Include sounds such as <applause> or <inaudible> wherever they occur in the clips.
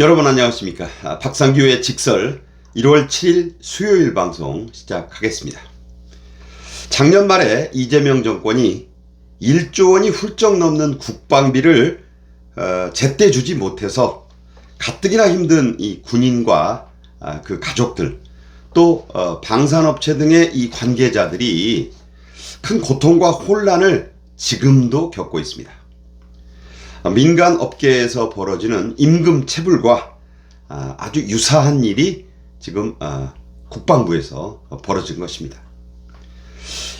여러분 안녕하십니까. 아, 박상규의 직설 1월 7일 수요일 방송 시작하겠습니다. 작년 말에 이재명 정권이 1조 원이 훌쩍 넘는 국방비를 어, 제때 주지 못해서 가뜩이나 힘든 이 군인과 아, 그 가족들 또 어, 방산업체 등의 이 관계자들이 큰 고통과 혼란을 지금도 겪고 있습니다. 민간 업계에서 벌어지는 임금 체불과 아, 아주 유사한 일이 지금 아, 국방부에서 벌어진 것입니다.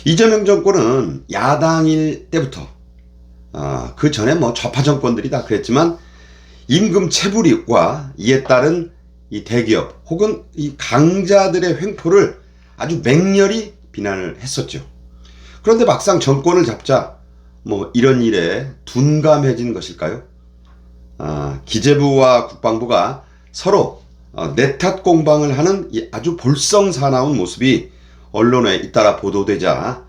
이재명 정권은 야당일 때부터 아, 그 전에 뭐 좌파 정권들이 다 그랬지만 임금 체불과 이에 따른 이 대기업 혹은 이 강자들의 횡포를 아주 맹렬히 비난을 했었죠. 그런데 막상 정권을 잡자 뭐 이런 일에 둔감해진 것일까요? 아, 기재부와 국방부가 서로 어, 내탓 공방을 하는 이 아주 볼썽사나운 모습이 언론에 잇따라 보도되자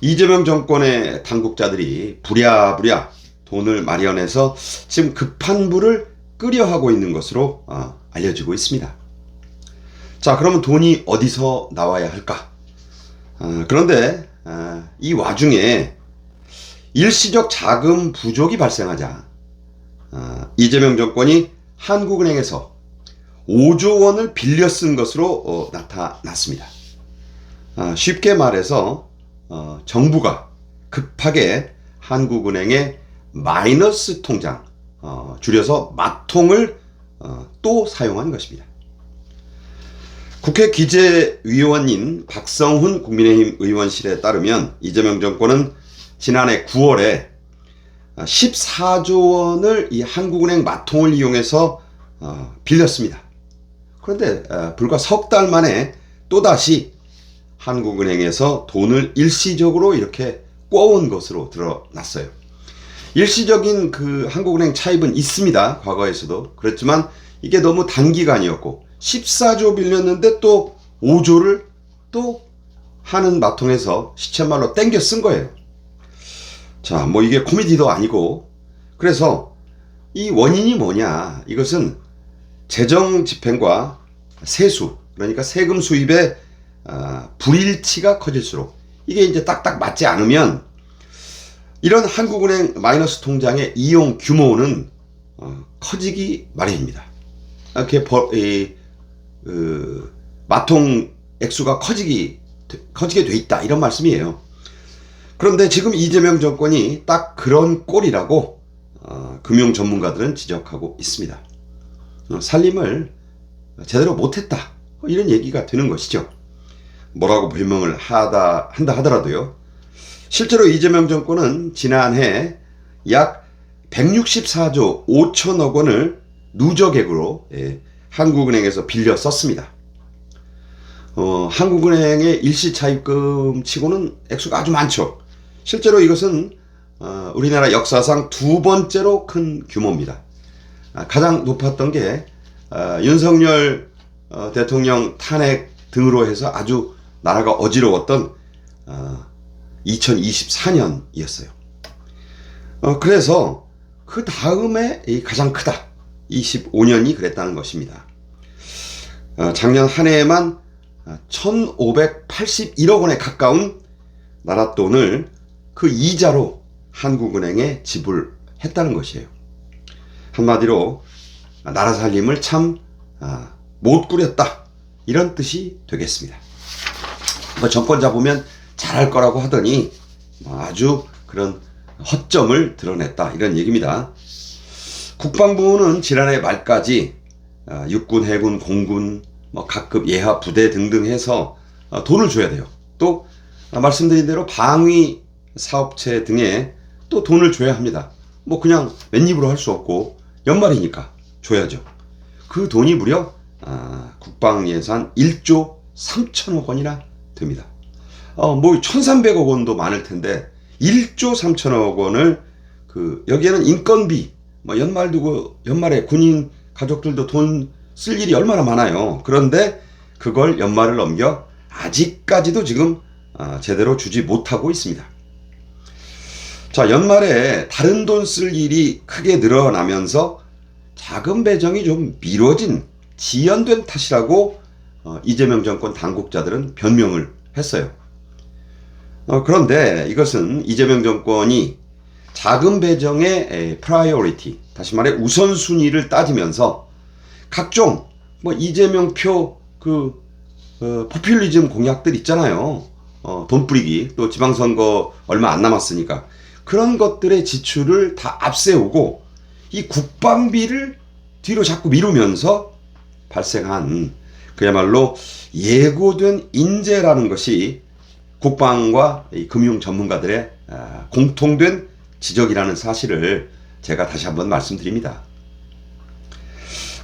이재명 정권의 당국자들이 부랴부랴 돈을 마련해서 지금 급한 불을 끄려 하고 있는 것으로 어, 알려지고 있습니다. 자, 그러면 돈이 어디서 나와야 할까? 어, 그런데 어, 이 와중에 일시적 자금 부족이 발생하자 어, 이재명 정권이 한국은행에서 5조 원을 빌려 쓴 것으로 어, 나타났습니다. 어, 쉽게 말해서 어, 정부가 급하게 한국은행의 마이너스 통장 어, 줄여서 마통을 어, 또 사용한 것입니다. 국회 기재위원인 박성훈 국민의힘 의원실에 따르면 이재명 정권은 지난해 9월에 14조 원을 이 한국은행 마통을 이용해서 어, 빌렸습니다. 그런데 어, 불과 석 달 만에 또다시 한국은행에서 돈을 일시적으로 이렇게 꿔온 것으로 드러났어요. 일시적인 그 한국은행 차입은 있습니다. 과거에서도. 그렇지만 이게 너무 단기간이었고 14조 빌렸는데 또 5조를 또 하는 마통에서 시쳇말로 땡겨 쓴 거예요. 자, 뭐 이게 코미디도 아니고 그래서 이 원인이 뭐냐? 이것은 재정 집행과 세수 그러니까 세금 수입의 어, 불일치가 커질수록 이게 이제 딱딱 맞지 않으면 이런 한국은행 마이너스 통장의 이용 규모는 어, 커지기 마련입니다. 이렇게 버, 이, 그, 마통 액수가 커지기 커지게 돼 있다 이런 말씀이에요. 그런데 지금 이재명 정권이 딱 그런 꼴이라고 어, 금융 전문가들은 지적하고 있습니다. 어, 살림을 제대로 못했다 뭐 이런 얘기가 되는 것이죠. 뭐라고 불명을 하다 한다 하더라도요. 실제로 이재명 정권은 지난해 약 164조 5천억 원을 누적액으로 예, 한국은행에서 빌려 썼습니다. 어, 한국은행의 일시 차입금 치고는 액수가 아주 많죠. 실제로 이것은 어, 우리나라 역사상 두 번째로 큰 규모입니다. 아, 가장 높았던 게 어, 윤석열 어, 대통령 탄핵 등으로 해서 아주 나라가 어지러웠던 2024년이었어요. 그래서 그 다음에 가장 크다 25년이 그랬다는 것입니다. 작년 한 해에만 1,581억 원에 가까운 나라 돈을 그 이자로 한국은행에 지불했다는 것이에요. 한마디로 나라 살림을 참못 아, 꾸렸다 이런 뜻이 되겠습니다. 뭐 정권 잡으면 잘할 거라고 하더니 뭐 아주 그런 허점을 드러냈다 이런 얘기입니다. 국방부는 지난해 말까지 아, 육군, 해군, 공군, 뭐 각급 예하 부대 등등 해서 아, 돈을 줘야 돼요. 또 말씀드린 대로 방위 사업체 등에 또 돈을 줘야 합니다. 뭐 그냥 맨입으로 할 수 없고 연말이니까 줘야죠. 그 돈이 무려 아, 국방 예산 1조 3천억 원이나 됩니다. 어, 뭐 1,300억 원도 많을 텐데 1조 3천억 원을 그 여기에는 인건비 뭐 연말 두고 연말에 군인 가족들도 돈 쓸 일이 얼마나 많아요. 그런데 그걸 연말을 넘겨 아직까지도 지금 아, 제대로 주지 못하고 있습니다. 자, 연말에 다른 돈 쓸 일이 크게 늘어나면서 자금 배정이 좀 미뤄진 지연된 탓이라고 어, 이재명 정권 당국자들은 변명을 했어요. 어, 그런데 이것은 이재명 정권이 자금 배정의 프라이오리티, 다시 말해 우선순위를 따지면서 각종 뭐 이재명 표그 어, 포퓰리즘 공약들 있잖아요. 어, 돈 뿌리기 또 지방선거 얼마 안 남았으니까 그런 것들의 지출을 다 앞세우고 이 국방비를 뒤로 자꾸 미루면서 발생한 그야말로 예고된 인재라는 것이 국방과 이 금융 전문가들의 아, 공통된 지적이라는 사실을 제가 다시 한번 말씀드립니다.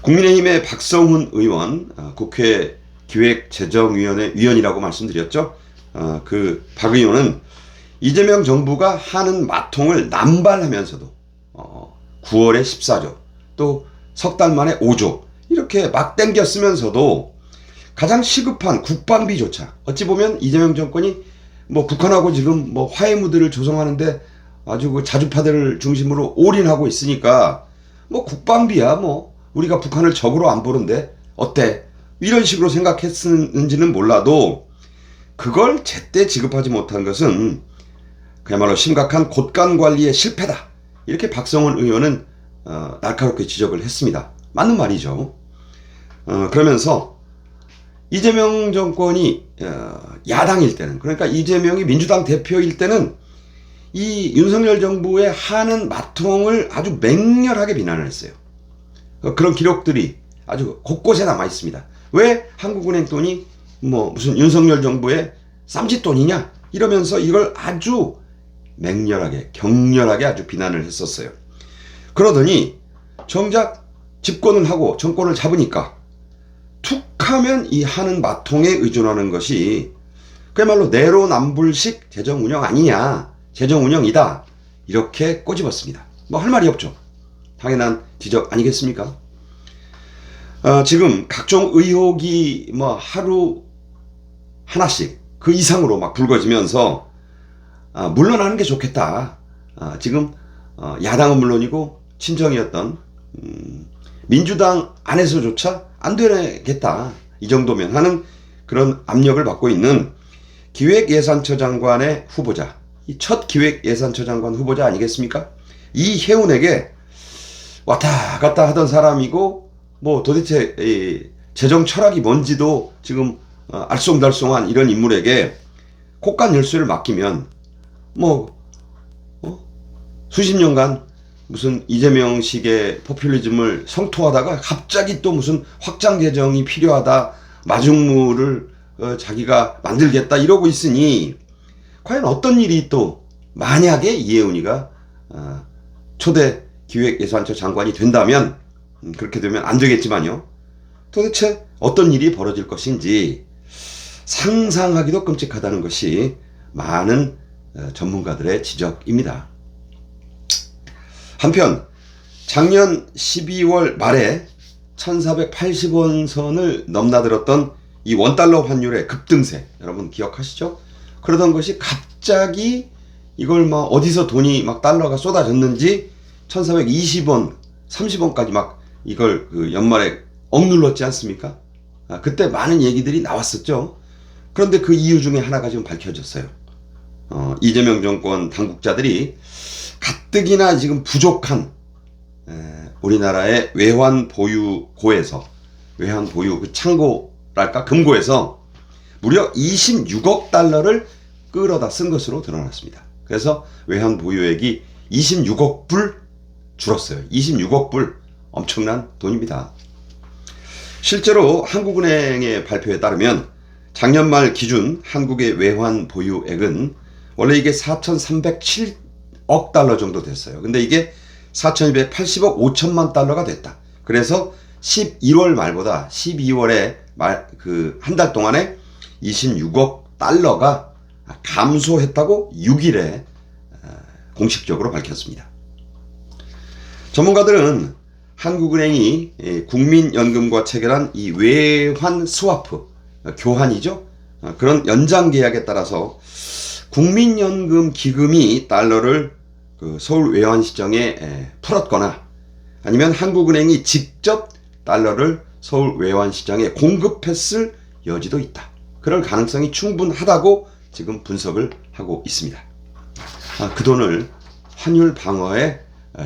국민의힘의 박성훈 의원, 아, 국회 기획재정위원회 위원이라고 말씀드렸죠. 어, 그박 의원은 이재명 정부가 하는 마통을 남발하면서도 어, 9월에 14조, 또 석 달 만에 5조 이렇게 막 땡겨 쓰면서도 가장 시급한 국방비조차 어찌 보면 이재명 정권이 뭐 북한하고 지금 뭐 화해 무드를 조성하는데 아주 그 자주파들을 중심으로 올인하고 있으니까 뭐 국방비야 뭐 우리가 북한을 적으로 안 보는데 어때 이런 식으로 생각했는지는 몰라도 그걸 제때 지급하지 못한 것은 그야말로 심각한 곳간 관리의 실패다. 이렇게 박성원 의원은 어, 날카롭게 지적을 했습니다. 맞는 말이죠. 어, 그러면서 이재명 정권이 어, 야당일 때는 그러니까 이재명이 민주당 대표일 때는 이 윤석열 정부의 하는 마통을 아주 맹렬하게 비난을 했어요. 어, 그런 기록들이 아주 곳곳에 남아 있습니다. 왜 한국은행 돈이 뭐 무슨 윤석열 정부의 쌈짓돈이냐 이러면서 이걸 아주 맹렬하게 격렬하게 아주 비난을 했었어요. 그러더니 정작 집권을 하고 정권을 잡으니까 툭 하면 이 하는 마통에 의존하는 것이 그야말로 내로남불식 재정 운영 아니냐 재정 운영이다 이렇게 꼬집었습니다. 뭐 할 말이 없죠. 당연한 지적 아니겠습니까? 어, 지금 각종 의혹이 뭐 하루 하나씩 그 이상으로 막 불거지면서 아, 물러나는 게 좋겠다. 아, 지금 어, 야당은 물론이고 친정이었던 음, 민주당 안에서조차 안 되겠다. 이 정도면 하는 그런 압력을 받고 있는 기획예산처 장관의 후보자, 이첫 기획예산처 장관 후보자 아니겠습니까? 이혜운에게 왔다 갔다 하던 사람이고 뭐 도대체 이 재정 철학이 뭔지도 지금 어, 알쏭달쏭한 이런 인물에게 국간 열쇠를 맡기면 뭐 어? 수십 년간 무슨 이재명식의 포퓰리즘을 성토하다가 갑자기 또 무슨 확장 재정이 필요하다 마중물을 어, 자기가 만들겠다 이러고 있으니 과연 어떤 일이 또 만약에 이혜훈이가 어, 초대 기획예산처 장관이 된다면 음, 그렇게 되면 안 되겠지만요. 도대체 어떤 일이 벌어질 것인지 상상하기도 끔찍하다는 것이 많은 어, 전문가들의 지적입니다. 한편 작년 12월 말에 1480원 선을 넘나들었던 이 원달러 환율의 급등세 여러분 기억하시죠? 그러던 것이 갑자기 이걸 막 어디서 돈이 막 달러가 쏟아졌는지 1420원, 30원까지 막 이걸 그 연말에 억눌렀지 않습니까? 아, 그때 많은 얘기들이 나왔었죠. 그런데 그 이유 중에 하나가 지금 밝혀졌어요. 어, 이재명 정권 당국자들이 가뜩이나 지금 부족한 에, 우리나라의 외환 보유고에서 외환 보유 그 창고랄까 금고에서 무려 26억 달러를 끌어다 쓴 것으로 드러났습니다. 그래서 외환 보유액이 26억 불 줄었어요. 26억 불 엄청난 돈입니다. 실제로 한국은행의 발표에 따르면 작년 말 기준 한국의 외환 보유액은 원래 이게 4,307억 달러 정도 됐어요. 근데 이게 4,280억 5천만 달러가 됐다. 그래서 11월 말보다 12월에 말 그 한 달 동안에 26억 달러가 감소했다고 6일에 공식적으로 밝혔습니다. 전문가들은 한국은행이 국민연금과 체결한 이 외환 스와프 교환이죠. 어, 그런 연장 계약에 따라서 국민연금 기금이 달러를 그 서울 외환시장에 풀었거나 아니면 한국은행이 직접 달러를 서울 외환시장에 공급했을 여지도 있다. 그럴 가능성이 충분하다고 지금 분석을 하고 있습니다. 아, 그 돈을 환율 방어의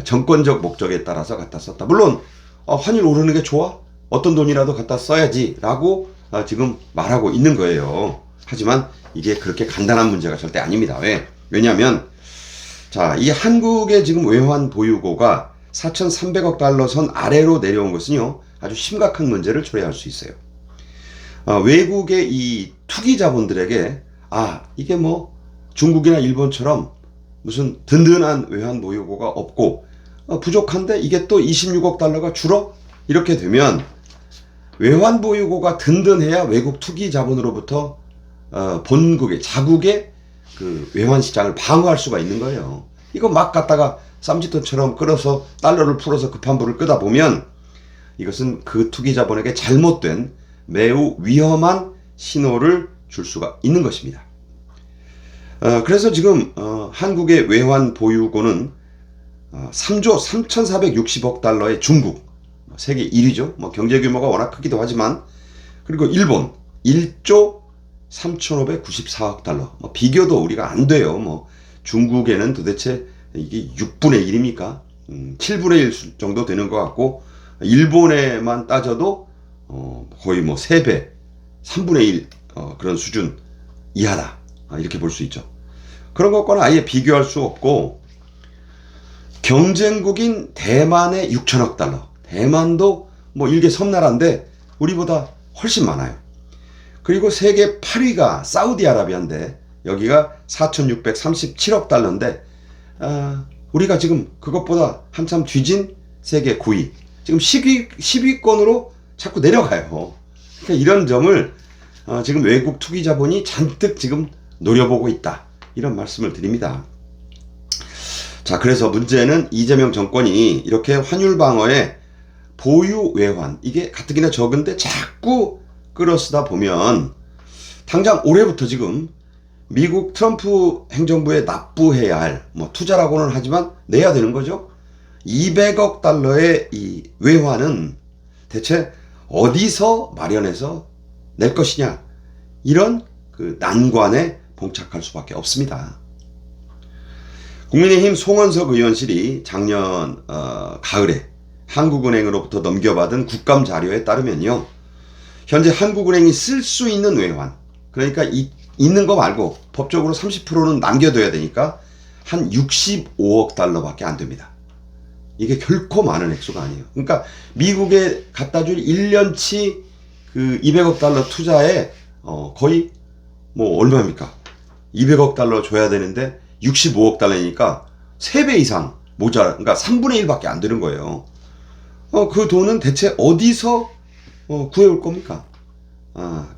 정권적 목적에 따라서 갖다 썼다. 물론 어, 환율 오르는 게 좋아? 어떤 돈이라도 갖다 써야지 라고 어, 지금 말하고 있는 거예요. 하지만 이게 그렇게 간단한 문제가 절대 아닙니다. 왜? 왜냐하면 자, 이 한국의 지금 외환 보유고가 4,300억 달러 선 아래로 내려온 것은요, 아주 심각한 문제를 초래할 수 있어요. 어, 외국의 이 투기 자본들에게, 아, 이게 뭐 중국이나 일본처럼 무슨 든든한 외환 보유고가 없고, 어, 부족한데 이게 또 26억 달러가 줄어? 이렇게 되면 외환 보유고가 든든해야 외국 투기 자본으로부터 어, 본국의 자국의 그 외환 시장을 방어할 수가 있는 거예요. 이거 막 갖다가 쌈짓돈처럼 끌어서 달러를 풀어서 급한 불을 끄다 보면 이것은 그 투기 자본에게 잘못된 매우 위험한 신호를 줄 수가 있는 것입니다. 어, 그래서 지금 어, 한국의 외환 보유고는 어, 3조 3,460억 달러의 중국 뭐 세계 1위죠. 뭐 경제 규모가 워낙 크기도 하지만 그리고 일본 1조 3,594억 달러. 뭐 비교도 우리가 안 돼요. 뭐 중국에는 도대체 이게 6분의 1입니까? 음, 7분의 1 정도 되는 것 같고 일본에만 따져도 어, 거의 뭐 3배, 3분의 1 어, 그런 수준 이하다. 아, 이렇게 볼 수 있죠. 그런 것과는 아예 비교할 수 없고 경쟁국인 대만의 6천억 달러. 대만도 뭐 일개 섬나라인데 우리보다 훨씬 많아요. 그리고 세계 8위가 사우디아라비아인데 여기가 4,637억 달러인데 아, 우리가 지금 그것보다 한참 뒤진 세계 9위. 지금 10위 10위권으로 자꾸 내려가요. 그러니까 이런 점을 어, 지금 외국 투기 자본이 잔뜩 지금 노려보고 있다. 이런 말씀을 드립니다. 자, 그래서 문제는 이재명 정권이 이렇게 환율 방어에 보유 외환 이게 가뜩이나 적은데 자꾸 끌어쓰다 보면 당장 올해부터 지금 미국 트럼프 행정부에 납부해야 할 뭐 투자라고는 하지만 내야 되는 거죠. 200억 달러의 이 외환은 대체 어디서 마련해서 낼 것이냐 이런 그 난관에 봉착할 수밖에 없습니다. 국민의힘 송원석 의원실이 작년 어, 가을에 한국은행으로부터 넘겨받은 국감 자료에 따르면요. 현재 한국은행이 쓸 수 있는 외환, 그러니까 이, 있는 거 말고 법적으로 30%는 남겨둬야 되니까 한 65억 달러밖에 안 됩니다. 이게 결코 많은 액수가 아니에요. 그러니까 미국에 갖다 줄 1년치 그 200억 달러 투자에 어 거의 뭐 얼마입니까? 200억 달러 줘야 되는데 65억 달러니까 3배 이상 모자라, 그러니까 3분의 1밖에 안 되는 거예요. 어, 그 돈은 대체 어디서 어, 구해올 겁니까? 아,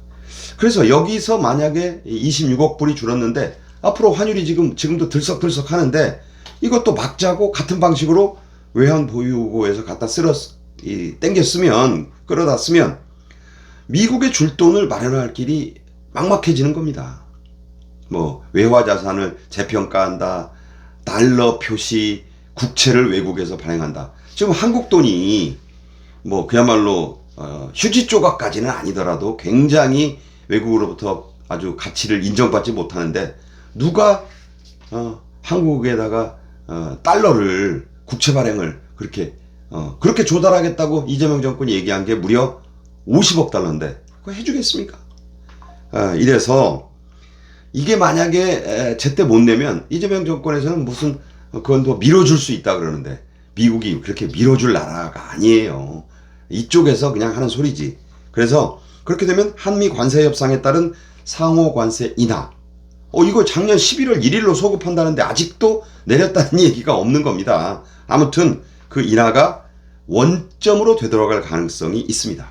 그래서 여기서 만약에 26억 불이 줄었는데 앞으로 환율이 지금 지금도 들썩들썩 하는데 이것도 막자고 같은 방식으로 외환 보유고에서 갖다 쓸어 이 땡겨 쓰면 끌어다 쓰면 미국에 줄 돈을 마련할 길이 막막해지는 겁니다. 뭐 외화 자산을 재평가한다, 달러 표시, 국채를 외국에서 발행한다. 지금 한국 돈이 뭐 그야말로 어, 휴지 조각까지는 아니더라도 굉장히 외국으로부터 아주 가치를 인정받지 못하는데 누가 어, 한국에다가 어, 달러를 국채 발행을 그렇게 어, 그렇게 조달하겠다고 이재명 정권이 얘기한 게 무려 50억 달러인데 그거 해주겠습니까? 어, 이래서 이게 만약에 에, 제때 못 내면 이재명 정권에서는 무슨 그건 더 밀어줄 수 있다 그러는데 미국이 그렇게 밀어줄 나라가 아니에요. 이쪽에서 그냥 하는 소리지. 그래서 그렇게 되면 한미 관세 협상에 따른 상호 관세 인하. 어, 이거 작년 11월 1일로 소급한다는데 아직도 내렸다는 <laughs> 얘기가 없는 겁니다. 아무튼 그 인하가 원점으로 되돌아갈 가능성이 있습니다.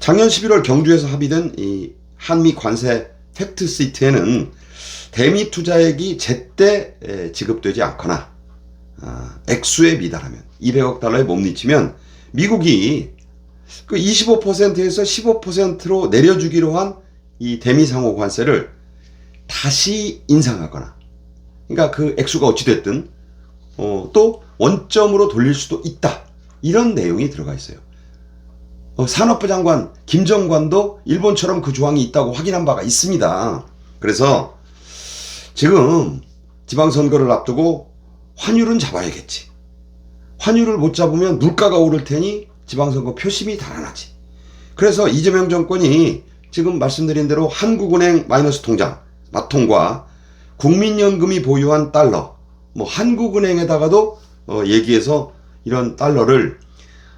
작년 11월 경주에서 합의된 이 한미 관세 팩트 시트에는 대미 투자액이 제때 지급되지 않거나 아, 액수에 미달하면 200억 달러에 못 미치면 미국이 그 25%에서 15%로 내려주기로 한 이 대미 상호 관세를 다시 인상하거나 그러니까 그 액수가 어찌 됐든 어, 또 원점으로 돌릴 수도 있다. 이런 내용이 들어가 있어요. 어, 산업부 장관 김정관도 일본처럼 그 조항이 있다고 확인한 바가 있습니다. 그래서 지금 지방선거를 앞두고 환율은 잡아야겠지. 환율을 못 잡으면 물가가 오를 테니 지방선거 표심이 달아나지. 그래서 이재명 정권이 지금 말씀드린 대로 한국은행 마이너스 통장, 마통과 국민연금이 보유한 달러, 뭐 한국은행에다가도 어, 얘기해서 이런 달러를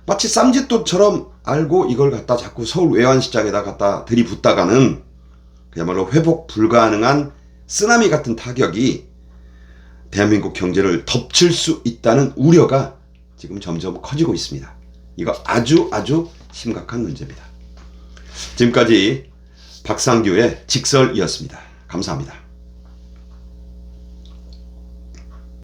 마치 쌈짓돈처럼 알고 이걸 갖다 자꾸 서울 외환시장에다 갖다 들이붓다가는 그야말로 회복 불가능한 쓰나미 같은 타격이 대한민국 경제를 덮칠 수 있다는 우려가 지금 점점 커지고 있습니다. 이거 아주 아주 심각한 문제입니다. 지금까지 박상규의 직설이었습니다. 감사합니다.